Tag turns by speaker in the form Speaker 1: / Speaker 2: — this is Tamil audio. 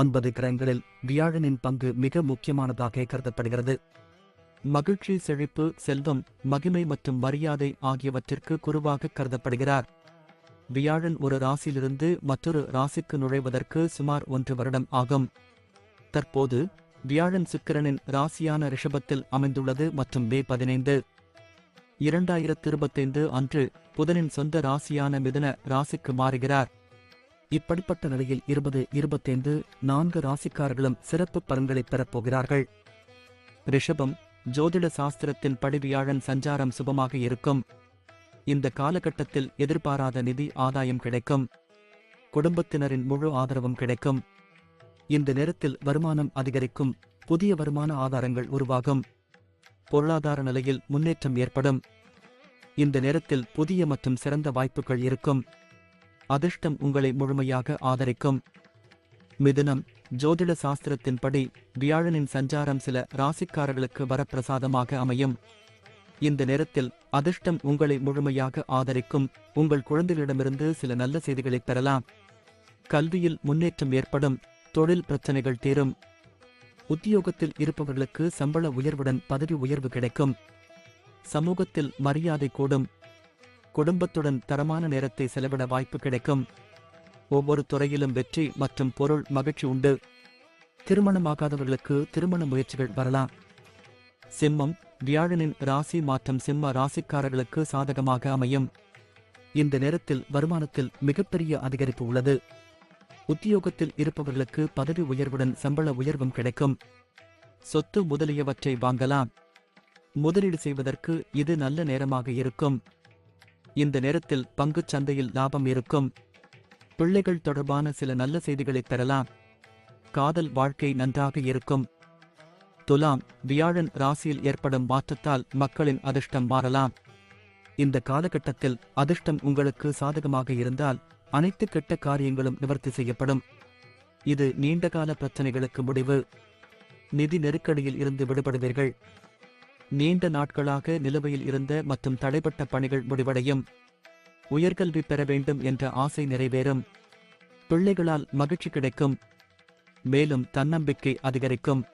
Speaker 1: ஒன்பது கிரகங்களில் வியாழனின் பங்கு மிக முக்கியமானதாக கருதப்படுகிறது. மகிழ்ச்சி செழிப்பு செல்வம் மகிமை மற்றும் மரியாதை ஆகியவற்றிற்கு குருவாக கருதப்படுகிறார். வியாழன் ஒரு ராசியிலிருந்து மற்றொரு ராசிக்கு நுழைவதற்கு சுமார் ஒன்று வருடம் ஆகும். தற்போது வியாழன் சுக்கிரனின் ராசியான ரிஷபத்தில் அமைந்துள்ளது மற்றும் மே பதினைந்து. இரண்டாயிரத்து இருபத்தைந்து அன்று புதனின் சொந்த ராசியான மிதுன ராசிக்கு மாறுகிறார். இப்படிப்பட்ட நிலையில் இருபது இருபத்தைந்து நான்கு ராசிக்காரர்களும் சிறப்பு பலன்களை பெறப்போகிறார்கள் ரிஷபம் ஜோதிட சாஸ்திரத்தின் படிவியாழன் சஞ்சாரம் சுபமாக இருக்கும். இந்த காலகட்டத்தில் எதிர்பாராத நிதி ஆதாயம் கிடைக்கும். குடும்பத்தினரின் முழு ஆதரவும் கிடைக்கும். இந்த நேரத்தில் வருமானம் அதிகரிக்கும் புதிய வருமான ஆதாரங்கள் உருவாகும். பொருளாதார நிலையில் முன்னேற்றம் ஏற்படும். இந்த நேரத்தில் புதிய மற்றும் சிறந்த வாய்ப்புகள் இருக்கும். அதிர்ஷ்டம் உங்களை முழுமையாக ஆதரிக்கும். மிதுனம் ஜோதிட சாஸ்திரத்தின்படி வியாழனின் சஞ்சாரம் சில ராசிக்காரர்களுக்கு வரப்பிரசாதமாக அமையும். இந்த நேரத்தில் அதிர்ஷ்டம் உங்களை முழுமையாக ஆதரிக்கும். உங்கள் குழந்தைகளிடமிருந்து சில நல்ல செய்திகளை பெறலாம். கல்வியில் முன்னேற்றம் ஏற்படும். தொழில் பிரச்சனைகள் தீரும். உத்தியோகத்தில் இருப்பவர்களுக்கு சம்பள உயர்வுடன் பதவி உயர்வு கிடைக்கும். சமூகத்தில் மரியாதை கூடும். குடும்பத்துடன் தரமான நேரத்தை செலவிட வாய்ப்பு கிடைக்கும். ஒவ்வொரு துறையிலும் வெற்றி மற்றும் பொருள் மகிழ்ச்சி உண்டு. திருமணமாகாதவர்களுக்கு திருமண முயற்சிகள் வரலாம். சிம்மம் வியாழனின் ராசி மாற்றம் சிம்ம ராசிக்காரர்களுக்கு சாதகமாக அமையும். இந்த நேரத்தில் வருமானத்தில் மிகப்பெரிய அதிகரிப்பு உள்ளது. உத்தியோகத்தில் இருப்பவர்களுக்கு பதவி உயர்வுடன் சம்பள உயர்வும் கிடைக்கும். சொத்து முதலியவற்றை வாங்கலாம். முதலீடு செய்வதற்கு இது நல்ல நேரமாக இருக்கும். இந்த நேரத்தில் பங்குச் சந்தையில் லாபம் இருக்கும். பிள்ளைகள் தொடர்பான சில நல்ல செய்திகளை பெறலாம் காதல் வாழ்க்கை நன்றாக இருக்கும். துலாம் வியாழன் ராசியில் ஏற்படும் மாற்றத்தால் மக்களின் அதிர்ஷ்டம் மாறலாம். இந்த காலகட்டத்தில் அதிர்ஷ்டம் உங்களுக்கு சாதகமாக இருந்தால் அனைத்து கெட்ட காரியங்களும் நிவர்த்தி செய்யப்படும். இது நீண்டகால பிரச்சனைகளுக்கு முடிவு. நிதி நெருக்கடியில் இருந்து விடுபடுவீர்கள். நீண்ட நாட்களாக நிலுவையில் இருந்த மற்றும் தடைப்பட்ட பணிகள் முடிவடையும். உயர்கல்வி பெற வேண்டும் என்ற ஆசை நிறைவேறும். பிள்ளைகளால் மகிழ்ச்சி கிடைக்கும். மேலும் தன்னம்பிக்கை அதிகரிக்கும்.